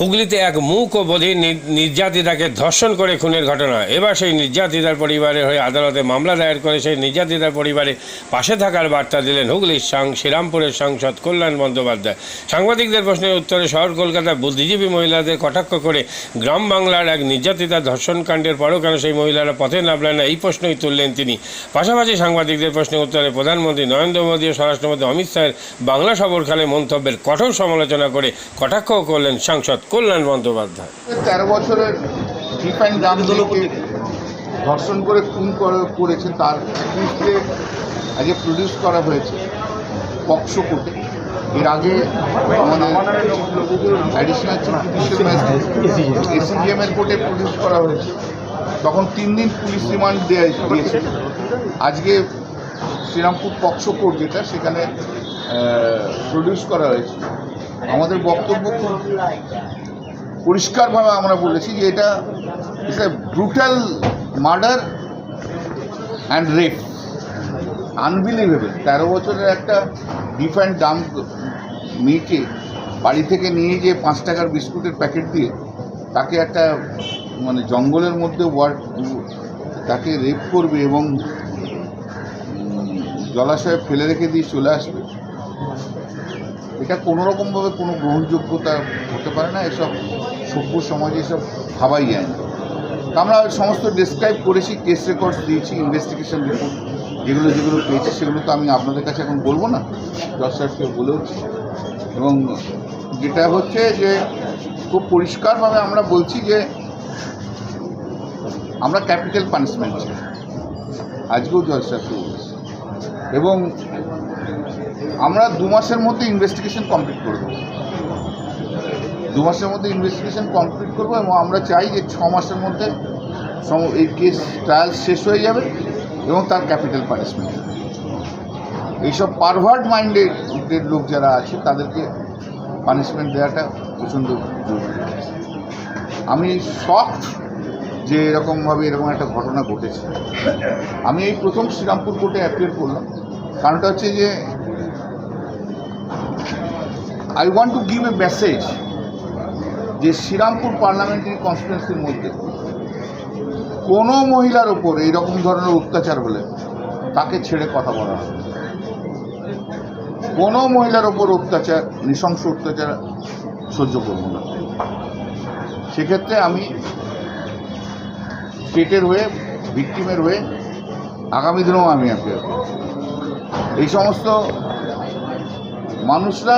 হুগলিতে এক মূক ও বধির নির্যাতিতাকে ধর্ষণ করে খুনের ঘটনা। এবার সেই নির্যাতিতার পরিবারের হয়ে আদালতে মামলা দায়ের করে সেই নির্যাতিতার পরিবারে পাশে থাকার বার্তা দিলেন হুগলির সাং- শ্রীরামপুরের সাংসদ কল্যাণ বন্দ্যোপাধ্যায়। সাংবাদিকদের প্রশ্নের উত্তরে শহর কলকাতার বুদ্ধিজীবী মহিলাদের কটাক্ষ করে গ্রাম বাংলার এক নির্যাতিতা ধর্ষণকাণ্ডের পরও কেন সেই মহিলারা পথে নামলেন না, এই প্রশ্নই তুললেন তিনি। পাশাপাশি সাংবাদিকদের প্রশ্নের উত্তরে প্রধানমন্ত্রী নরেন্দ্র মোদী ও স্বরাষ্ট্রমন্ত্রী অমিত শাহের বাংলা সফরকালে মন্তব্যের কঠোর সমালোচনা করে কটাক্ষ করলেন সাংসদ কল্যাণ বন্দ্যোপাধ্যায়। তেরো বছরের ডিফাইন দামগুলোকে ধর্ষণ করে খুন করে- করেছে তার আগে প্রডিউস করা হয়েছে পক্সো কোর্টে। এর আগে আমাদের additional chief judicial magistrate ACJM এর কোর্টে প্রডিউস করা হয়েছে। তখন তিন দিন পুলিশ রিমান্ড দেওয়া দিয়েছে। আজকে শ্রীরামপুর পক্সো কোর্ট যেটা, সেখানে প্রডিউস করা হয়েছে। আমাদের বক্তব্য পরিষ্কারভাবে আমরা বলেছি যে এটা it's a brutal murder and rape unbelievable তেরো বছরের একটা ডিফারেন্ট দাম মেয়েকে বাড়ি থেকে নিয়ে গিয়ে পাঁচ টাকার বিস্কুটের প্যাকেট দিয়ে তাকে একটা মানে জঙ্গলের মধ্যে ওয়ার্ড তাকে রেপ করবে এবং জলাশয়ে ফেলে রেখে দিয়ে চলে আসবে। এটা কোনো রকমভাবে কোনো গ্রহণযোগ্যতা হতে পারে না, এসব সভ্য সমাজে এসব ভাবাই যায় না। আমরা সমস্ত ডিসক্রাইব করেছি কেস রেকর্ডস দিয়েছি ইনভেস্টিগেশন রিপোর্ট যেগুলো যেগুলো পেয়েছি সেগুলো তো আমি আপনাদের কাছে এখন বলব না, জজ সাহেবকে বলেওছি এবং যেটা হচ্ছে যে খুব পরিষ্কারভাবে আমরা বলছি যে আমরা ক্যাপিটাল পানিশমেন্ট চাই। আজকেও জজ সাহেবকে বলেছি। এবং আমরা দু মাসের মধ্যে ইনভেস্টিগেশন কমপ্লিট করব দু মাসের মধ্যে ইনভেস্টিগেশন কমপ্লিট করব এবং আমরা চাই যে ছ মাসের মধ্যে এই কেস ট্রায়াল শেষ হয়ে যাবে এবং তার ক্যাপিটাল পানিশমেন্ট এইসব পারভার্ট মাইন্ডেড লোক যারা আছে, তাদেরকে পানিশমেন্ট দেওয়াটা প্রচণ্ড জরুরি। আমি শখ যে এরকমভাবে এরকম একটা ঘটনা ঘটেছে। আমি এই প্রথম শ্রীরামপুর কোর্টে অ্যাপিয়ার করলাম। কারণটা হচ্ছে যে I want to give a message যে শ্রীরামপুর পার্লামেন্টারি কনস্টিটুয়েন্সির মধ্যে কোনো মহিলার ওপর এইরকম ধরনের অত্যাচার হলে তাকে ছেড়ে কথা বলা হবে কোনো মহিলার ওপর অত্যাচার, নৃশংস অত্যাচার সহ্য করব না। সেক্ষেত্রে আমি স্টেটের হয়ে, ভিকটিমের হয়ে আগামী দিনেও আমি করব এই সমস্ত মানুষরা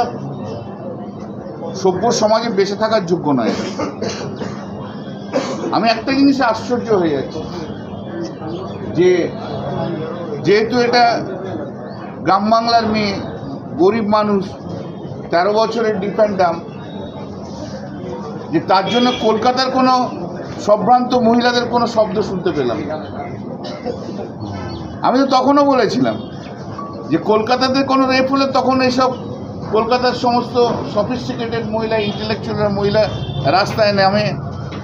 সভ্য সমাজে বেঁচে থাকার যোগ্য নয়। আমি একটা জিনিসে আশ্চর্য হয়ে যাচ্ছি। যে যেহেতু এটা গ্রাম বাংলার মেয়ে, গরিব মানুষ, তেরো বছরের ডিফেন্ড দাম যে তার জন্য কলকাতার কোনো সম্ভ্রান্ত মহিলাদের কোনো শব্দ শুনতে পেলাম আমি তো তখনও বলেছিলাম যে কলকাতাতে কোনো রেপ হলে তখন এইসব কলকাতার সমস্ত সফিস্টিকেটেড মহিলা ইন্টেলেকচুয়াল মহিলা রাস্তায় নামে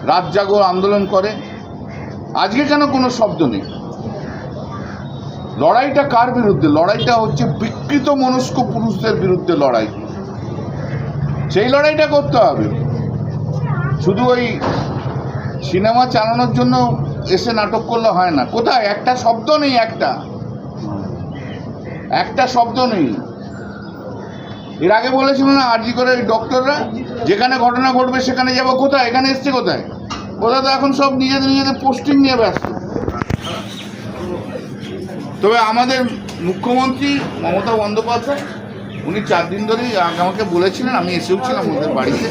রাত জাগো আন্দোলন করে। আজকে কেন কোনো শব্দ নেই? লড়াইটা কার বিরুদ্ধে? লড়াইটা হচ্ছে বিকৃত মনস্ক পুরুষদের বিরুদ্ধে লড়াই। সেই লড়াইটা করতে হবে। শুধু ওই সিনেমা চালানোর জন্য এসে নাটক করলে হয় না। কোথায়? একটা শব্দ নেই একটা। একটা শব্দ নেই। এর আগে বলেছিল না আরজি করে ওই ডক্টররা যেখানে ঘটনা ঘটবে সেখানে যাব। কোথায়? এখানে এসছে কোথায়? ওরা তো এখন সব নিজেদের নিজেদের পোস্টিং নিয়ে ব্যস্ত। তবে আমাদের মুখ্যমন্ত্রী মমতা বন্দ্যোপাধ্যায়, উনি চার দিন ধরেই আমাকে বলেছিলেন, আমি এসেও ছিলাম ওদের বাড়িতে।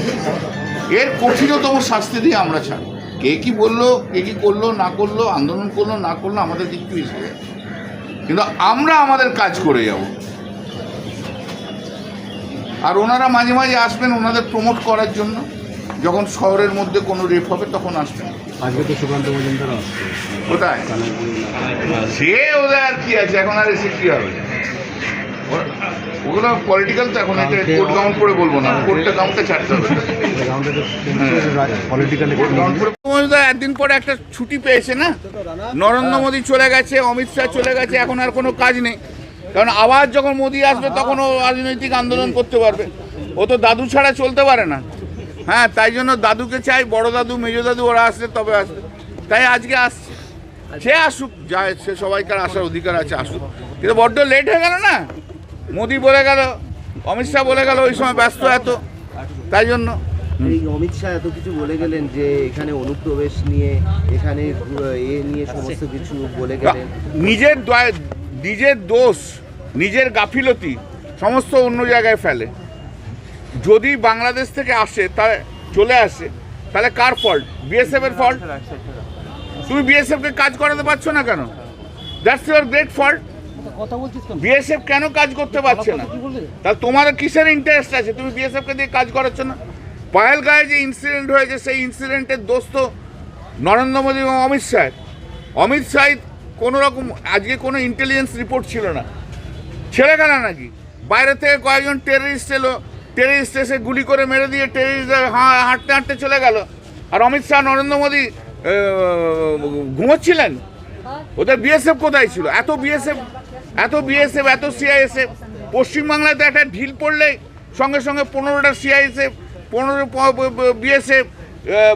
এর কঠিনতম শাস্তি দিয়ে আমরা ছাড় কে কি বলল, কে কি করল, না করল, আন্দোলন করল, না করল, আমাদের কিচ্ছু এসে কিন্তু আমরা আমাদের কাজ করে যাব। আর ওনারা মাঝে মাঝে আসবেন ওনাদের প্রমোট করার জন্য। যখন শহরের মধ্যে কোনো রেপ হবে তখন আসবেন। আজকে তো সুকান্ত মজুমদার কোথায়? সে ওদের আর কি আছে এখন আর এসে কি হবে? ওগুলো পলিটিক্যাল তো এখন এটা কোর্ট কাউন্ট করে বলব না। কোর্টটা কাউন্টে ছাড়তে হবে। একদিন পরে একটা ছুটি পেয়েছে না? নরেন্দ্র মোদী চলে গেছে অমিত শাহ চলে গেছে এখন আর কোনো কাজ নেই। কারণ আবার যখন মোদি আসবে তখন ও রাজনৈতিক আন্দোলন করতে পারবে। ও তো দাদু ছাড়া চলতে পারে না। হ্যাঁ তাই জন্য দাদুকে চাই বড় দাদু মেজো দাদু ওরা আসলে তবে আসবে। তাই আজকে আসছে। সে আসুক যায় সে সবাইকার আসার অধিকার আছে আসুক। কিন্তু বড্ড লেট হয়ে গেল না? মোদি বলে গেল অমিত শাহ বলে গেল ওই সময় ব্যস্ত এত। তাই জন্য। এই অমিত শাহ এত কিছু বলে গেলেন যে এখানে অনুপ্রবেশ নিয়ে এখানে এ নিয়ে সমস্ত কিছু বলে গেলেন। নিজের দয়া- নিজের দোষ নিজের গাফিলতি সমস্ত অন্য জায়গায় ফেলে। যদি বাংলাদেশ থেকে আসে তা চলে আসে তাহলে কার ফল্ট বিএসএফ এর ফল্ট তুমি বিএসএফ কে কাজ করাতে পারছ না কেন? That's your great fault BSF কেন? কাজ করতে পারছে না? তাহলে তোমার কিসের ইন্টারেস্ট আছে? তুমি বিএসএফ কে দিয়ে কাজ করাচ্ছ না? পায়েলগাঁয়ে যে ইনসিডেন্ট হয়েছে সেই ইনসিডেন্টের দোষ তো নরেন্দ্র মোদী এবং অমিত শাহ। অমিত শাহ কোনো রকম আজকে কোনো ইন্টেলিজেন্স রিপোর্ট ছিল না। ছেলেখানা নাকি? বাইরে থেকে কয়েকজন টেররিস্ট এলো টেররিস্ট এসে গুলি করে মেরে দিয়ে টেররিস্ট হাঁটতে হাঁটতে চলে গেল। আর অমিত শাহ, নরেন্দ্র মোদী ঘুমোচ্ছিলেন? ওদের বিএসএফ কোথায় ছিল? এত বিএসএফ এত বিএসএফ এত সিআইএসএফ পশ্চিমবাংলায় তো একটা ঢিল পড়লেই সঙ্গে সঙ্গে পনেরোটা সিআইএসএফ পনেরো বিএসএফ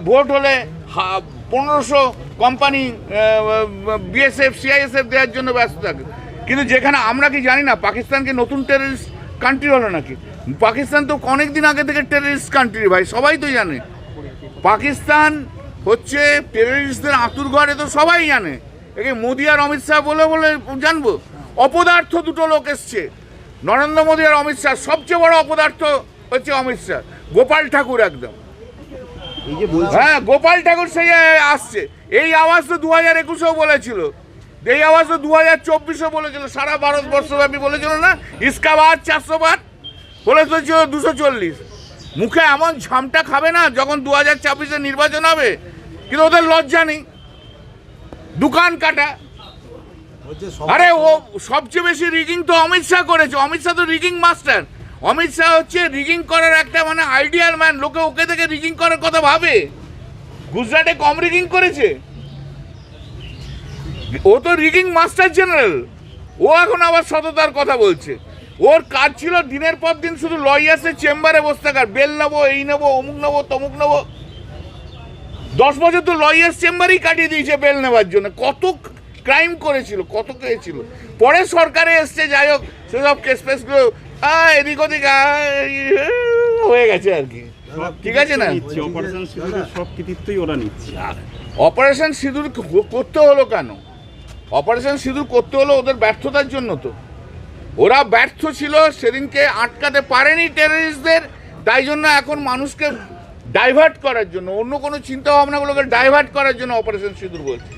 ভোট হলে পনেরোশো কোম্পানি বিএসএফ, সিআইএসএফ দেওয়ার জন্য ব্যস্ত থাকে। কিন্তু যেখানে আমরা কি জানি না পাকিস্তানকে নতুন টেররিস্ট কান্ট্রি হলো নাকি? পাকিস্তান তো অনেক দিন আগে থেকে টেররিস্ট কান্ট্রি ভাই, সবাই তো জানে। পাকিস্তান হচ্ছে টেররিস্টদের আতুর ঘরে তো সবাই জানে। একে মোদি আর অমিত শাহ বলে বলে জানব। অপদার্থ দুটো লোক এসছে। নরেন্দ্র মোদী আর অমিত শাহ, সবচেয়ে বড় অপদার্থ হচ্ছে অমিত শাহ। গোপাল ঠাকুর একদম। হ্যাঁ গোপাল ঠাকুর সেই আসছে। এই আওয়াজ তো দু হাজার একুশেও বলেছিল। এই আওয়াজ তো দু হাজার চব্বিশও বলেছিল। সারা ভারতবর্ষব্যাপী বলেছিল না? ইস্কাবাদ চারশো বার বলে তো দুশো চল্লিশ। মুখে এমন ঝামটা খাবে না যখন দু হাজার ছাব্বিশে নির্বাচন হবে? কিন্তু ওদের লজ্জা নেই। দোকান কাটা। আরে ও সবচেয়ে বেশি রিগিং তো অমিত শাহ করেছে। অমিত শাহ তো রিগিং মাস্টার অমিত শাহ হচ্ছে রিগিং করার একটা মানে আইডিয়াল ম্যান লোকে ওকে থেকে রিগিং করার কথা ভাবে। গুজরাটে কম রিগিং করেছে। ও তো রিগিং মাস্টার জেনারেল ও এখন আবার সততার কথা বলছে। ওর কাজ ছিল দিনের পর দিন শুধু লয়ার্সের চেম্বারে বসে থাকার। বেল নেব, এই নেব, অমুক নেব, তমুক নেব। দশ বছর তো লয়ার্স চেম্বারই কাটিয়ে দিয়েছে বেল নেওয়ার জন্য। কত ক্রাইম করেছিল, কত ছিল পরে সরকারে এসছে, যাই হোক, সেসব কেস ফেসগুলো এদিক ওদিক হয়ে গেছে আর কি। ঠিক আছে না? অপারেশন সিঁদুরের সব কৃতিত্বই ওরা নিচ্ছে। অপারেশন সিঁদুর করতে হলো কেন? অপারেশন সিঁদুর করতে হলো ওদের ব্যর্থতার জন্য তো। ওরা ব্যর্থ ছিল সেদিনকে আটকাতে পারেনি টেররিস্টদের তাই জন্য এখন মানুষকে ডাইভার্ট করার জন্য অন্য কোনো চিন্তা ভাবনাগুলোকে ডাইভার্ট করার জন্য অপারেশন সিঁদুর বলছে।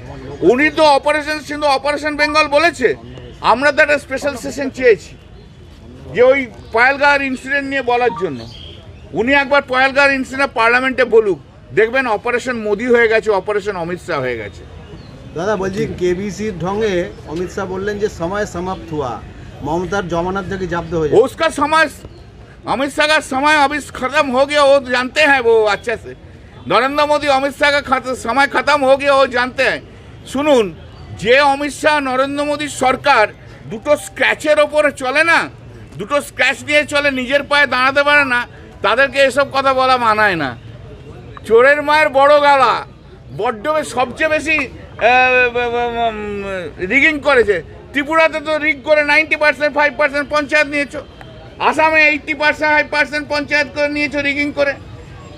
উনি তো অপারেশন সিঁদুর অপারেশন বেঙ্গল বলেছে। আমরা তো একটা স্পেশাল সেশন চেয়েছি। যে ওই পয়ালগাঁর ইনসিডেন্ট নিয়ে বলার জন্য উনি একবার পয়ালগাঁর ইনসিডেন্ট পার্লামেন্টে বলুক দেখবেন অপারেশন মোদি হয়ে গেছে অপারেশন অমিত শাহ হয়ে গেছে দাদা বলছি কেবিসির ঢঙে অমিত শাহ বললেন যে সময় সমাপ্ত হওয়া মমতার জমানার থেকে জব্দ হয়ে যাবে उसका समय अमित शाह का समय अभी खत्म हो गया वो जानते हैं वो अच्छे से नरेंद्र मोदी अमित शाह का खत- समय खत्म हो गया वो जानते हैं শুনুন যে অমিত শাহ নরেন্দ্র মোদীর সরকার দুটো স্ক্র্যাচের ওপরে চলে না দুটো স্ক্র্যাচ নিয়ে চলে, নিজের পায়ে দাঁড়াতে পারে না, তাদেরকে এসব কথা বলা মানায় না। চোরের মায়ের বড় গালা বড্ড সবচেয়ে বেশি রিগিং করেছে ত্রিপুরাতে তো রিগ করে ninety percent five percent panchayat নিয়েছো, আসামে eighty percent five percent panchayat করে নিয়েছো রিগিং করে।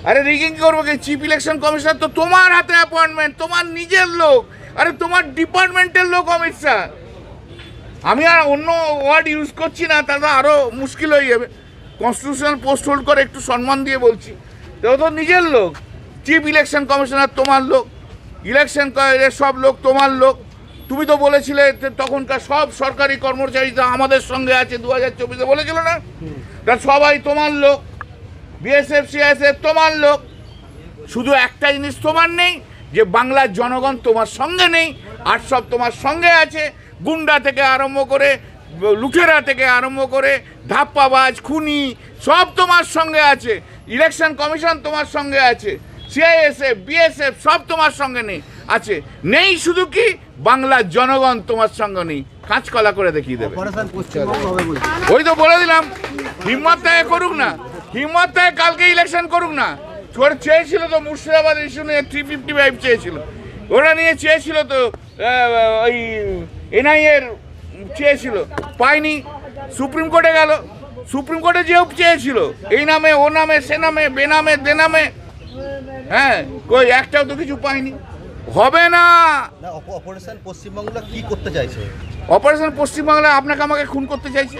আরে রিগিং করব কি? চিফ ইলেকশন কমিশনার তো তোমার হাতে অ্যাপয়েন্টমেন্ট তোমার নিজের লোক, আরে তোমার ডিপার্টমেন্টের লোক অমিত শাহ। আমি আর অন্য ওয়ার্ড ইউজ করছি না তাহলে আরও মুশকিল হয়ে যাবে। কনস্টিটিউশনাল পোস্ট হোল্ড করে একটু সম্মান দিয়ে বলছি। তো তো নিজের লোক। চিফ ইলেকশন কমিশনার তোমার লোক। ইলেকশন সব লোক তোমার লোক। তুমি তো বলেছিলে তখনকার সব সরকারি কর্মচারীরা আমাদের সঙ্গে আছে দু হাজার চব্বিশে বলেছিল না? তা সবাই তোমার লোক। বিএসএফ সিএসএফ তোমার লোক। শুধু একটা জিনিস তোমার নেই, যে বাংলার জনগণ তোমার সঙ্গে নেই, আর সব তোমার সঙ্গে আছে। গুন্ডা থেকে আরম্ভ করে লুঠেরা থেকে আরম্ভ করে ধাপ্পাবাজ খুনি সব তোমার সঙ্গে আছে। ইলেকশন কমিশন তোমার সঙ্গে আছে। সিআইএসএফ বিএসএফ সব তোমার সঙ্গে নেই আছে। নেই শুধু কি? বাংলার জনগণ তোমার সঙ্গে নেই। কাঁচকলা করে দেখিয়ে দেবে। ওই তো বলে দিলাম হিম্মত থেকে করুক না। হিম্মত থেকে কালকে ইলেকশন করুক না। চেয়েছিল তো মুর্শিদাবাদ ইস্যু নিয়ে থ্রি ফিফটি ফাইভ চেয়েছিল। ওরা নিয়ে চেয়েছিল তো ওই এনআইএর চেয়েছিল। পায়নি সুপ্রিম কোর্টে গেল। সুপ্রিম কোর্টে যেও চেয়েছিল। এই নামে ও নামে সে নামে বেনামে দেনামে হ্যাঁ কই একটাও তো কিছু পাইনি। হবে না। অপারেশন পশ্চিমবাংলা কি করতে চাইছে? অপারেশন পশ্চিমবাংলা আপনাকে আমাকে খুন করতে চাইছে।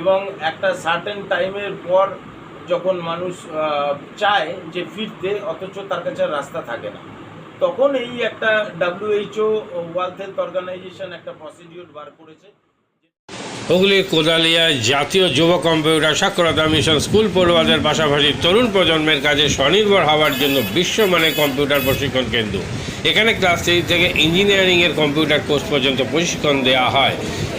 এবং একটা সার্টেন টাইমের পর যখন মানুষ চায় যে ফিরতে, অথচ তার কাছে রাস্তা থাকে না। তখন এই একটা ডাব্লিউএইচও ওয়ার্ল্ড হেলথ অর্গানাইজেশন একটা প্রসিডিউর বার করেছে। হুগলির কোদালিয়া জাতীয় যুব কম্পিউটার সাক্ষরতা মিশন স্কুল পড়ুয়াদের পাশাপাশি তরুণ প্রজন্মের কাজে স্বনির্ভর হওয়ার জন্য বিশ্বমানের কম্পিউটার প্রশিক্ষণ কেন্দ্র। এখানে ক্লাস থ্রি থেকে ইঞ্জিনিয়ারিংয়ের কম্পিউটার কোর্স পর্যন্ত প্রশিক্ষণ দেওয়া হয়।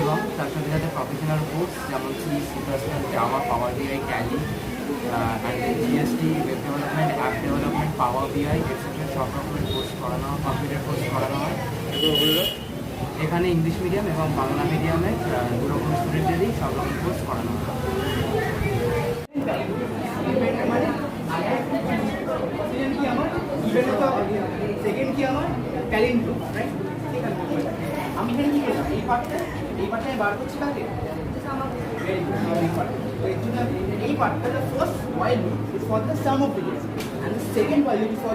এবং তার সাথে সাথে প্রফেশনাল কোর্স যেমন C C plus plus Java Power BI and GST web development app development Power BI etcetera সব রকমের কোর্স করানো হয় কম্পিউটার কোর্স করানো হয়। এখানে ইংলিশ মিডিয়াম এবং বাংলা মিডিয়ামে দু রকম স্টুডেন্টেরই সব রকম কোর্স করানো হয়। সেকেন্ড কি আমার? ট্যালেন্ট রাইট আমি এই পার্টটা এই পার্টটা বার করছি কাকে এই পার্টটা loop is for the sum of digits and the second while loop is for